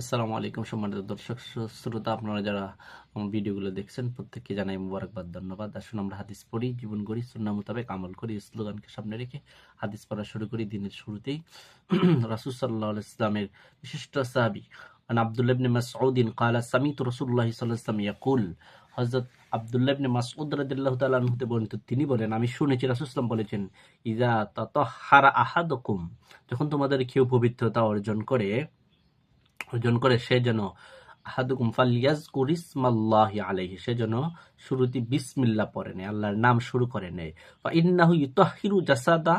আসসালামু আলাইকুম সম্মানিত দর্শক শ্রোতা, আপনারা যারা আমার ভিডিওগুলো দেখছেন, প্রত্যেককে জানাই মুবারকবাদ ধন্যবাদ। আসুন আমরা হাদিস পড়ি, জীবন করি সুন্না মোতাবেক আমল করি স্লোগানকে সামনে রেখে হাদিস পড়া শুরু করি দিনের শুরুতেই। রাসুল সাল্লাহ ইসলামের বিশিষ্ট সাহাবি মানে আবদুল্লাহ ইবনে মাসউদিন কালা, সামিত রসুল্লাহ ইসলাম ইয়াকুল হজরত আবদুল্লাহ ইবনে মাসউদ রাদিয়াল্লাহু তাআলা আনহু বর্ণিত, তিনি বলেন, আমি শুনেছি রাসূল বলেছেন ইজা তাতাহহারা আহাদুকুম যখন তোমাদের কেউ পবিত্রতা অর্জন করে অর্জন করে সে যেন আহাদুকুম ফালিয়াজ কুরিসমাল্লাহি আলাইহি, সে যেন শুরুতে বিসমিল্লাহ পড়ে নেয়, আল্লাহর নাম শুরু করে নেয়। বা ইন্নাহু ইউতাহিরু জাসাদা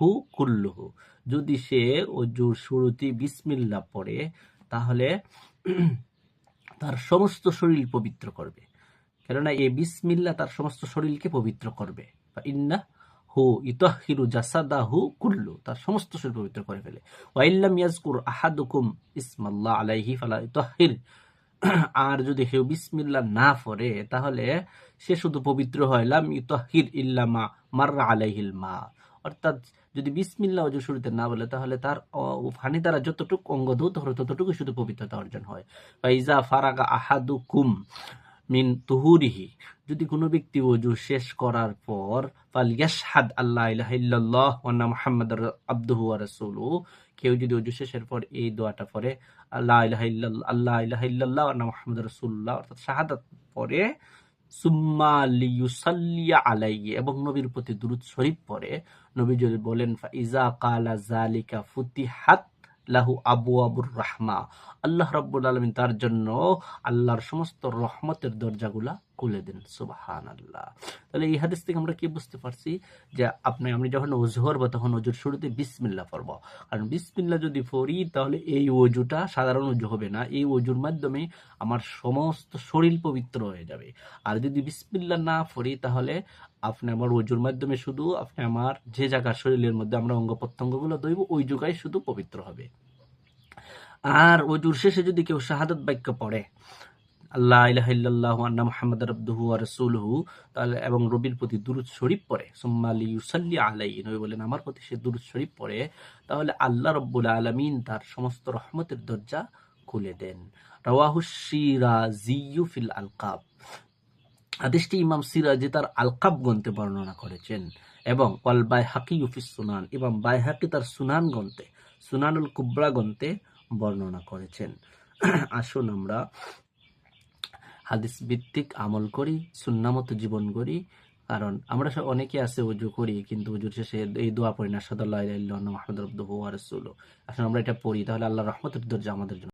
হু কুল্লুহু, যদি সে অজুর শুরুতে বিসমিল্লাহ পড়ে, তাহলে তার সমস্ত শরীর পবিত্র করবে। কেননা এই বিসমিল্লাহ তার সমস্ত শরীরকে পবিত্র করবে। বা ইন্না হু ইতাহিরু জাসাদাহু কুল্লু, তার সমস্ত শরীর পবিত্র করে ফেলে। ওয়াইল্লাম ইয়াজকুর আহাদুকুম ইসমাল্লাহ আলাইহি, ফালা ইতাহির আর যদি কেউ বিসমিল্লাহ না পড়ে, তাহলে সে শুধু পবিত্র হয়, লাম ইতাহির ইল্লামা মাররা আলাইহিল মা। অর্থাৎ যদি বিসমিল্লাহ অজু শুরুতে না বলে, তাহলে তার ফানি দ্বারা যতটুকু অঙ্গ ধৌত হবে ততটুকু শুধু পবিত্রতা অর্জন হয়। ফাইজা ফারাগা আহাদুকুম মিন তুহুরিহি। যদি কোনো ব্যক্তি অজু শেষ করার পর ফাল ইয়াশহাদ আল্লাহ ইল্লাল্লাহ ওয়া আন্না মুহাম্মাদার আবদুহু ওয়া রাসূলুহু, কেউ যদি অজু শেষের পর এই দোয়াটা পড়ে আল্লাহ ইলাহা ইল্লাল্লাহ আল্লাহ ইলাহা ইল্লাল্লাহ ওয়া আন্না মুহাম্মাদার রাসূলুল্লাহ, অর্থাৎ শাহাদাত পড়ে, সুম্মা লিয়ুসাল্লিয়া আলাইহি, এবং নবীর প্রতি দুরূদ শরীফ পড়ে, নবী যদি বলেন ফাইজা কালা জালিকা ফুতিহাত লাহু আবু আবুর রহমা। আল্লাহ রব্বুল আলমিন তার জন্য আল্লাহর সমস্ত রহমতের দরজাগুলা খুলে দেন সুবাহান আল্লাহ তাহলে এই হাদিস থেকে আমরা কি বুঝতে পারছি? যে আপনি, আমি যখন অজু করব, তখন অজুর শুরুতে বিসমিল্লা পড়ব। কারণ বিসমিল্লা যদি পড়ি, তাহলে এই অজুটা সাধারণ অজু হবে না। এই অজুর মাধ্যমে আমার সমস্ত শরীর পবিত্র হয়ে যাবে। আর যদি বিসমিল্লা না পড়ি, তাহলে আপনি আমার অজুর মাধ্যমে শুধু, আপনি আমার যে জায়গার শরীরের মধ্যে আমরা অঙ্গ প্রত্যঙ্গগুলো দইব ওই জায়গায় শুধু পবিত্র হবে। আর অজুর শেষে যদি কেউ শাহাদত বাক্য পড়ে আল্লাহ ইলাহা ইল্লাল্লাহু আন্না মুহাম্মাদ রাব্দুহু ওয়া রাসূলুহু, তাহলে এবং রবির প্রতি দুরূদ শরীফ পড়ে, সুম্মা লিয়ুসাল্লি আলাইহি, নবী বলেন, আমার প্রতি সে দুরূদ শরীফ পড়ে, তাহলে আল্লাহ রাব্বুল আলামিন তার সমস্ত রহমতের দরজা খুলে দেন। রাওয়াহু সিরাজিয়্যু ফিল আলকাব। হাদিসটি ইমাম সিরাজি তার আলকাব গ্রন্থে বর্ণনা করেছেন এবং ওয়াল বাইহাকি ইউফিস সুনান এবং বাইহাকি তার সুনান গ্রন্থে, সুনানুল কুবরা গ্রন্থে বর্ণনা করেছেন। আসুন আমরা হাদিস ভিত্তিক আমল করি সুন্নামত জীবন করি। কারণ আমরা সব অনেকে আছে উজু করি, কিন্তু উজুর শেষে এই দোয়া পড়ি না সাদাল্লাহ মাহমুদ রব্দুহ আসলে আমরা এটা পড়ি, তাহলে আল্লাহ রহমতের দরজা আমাদের জন্য।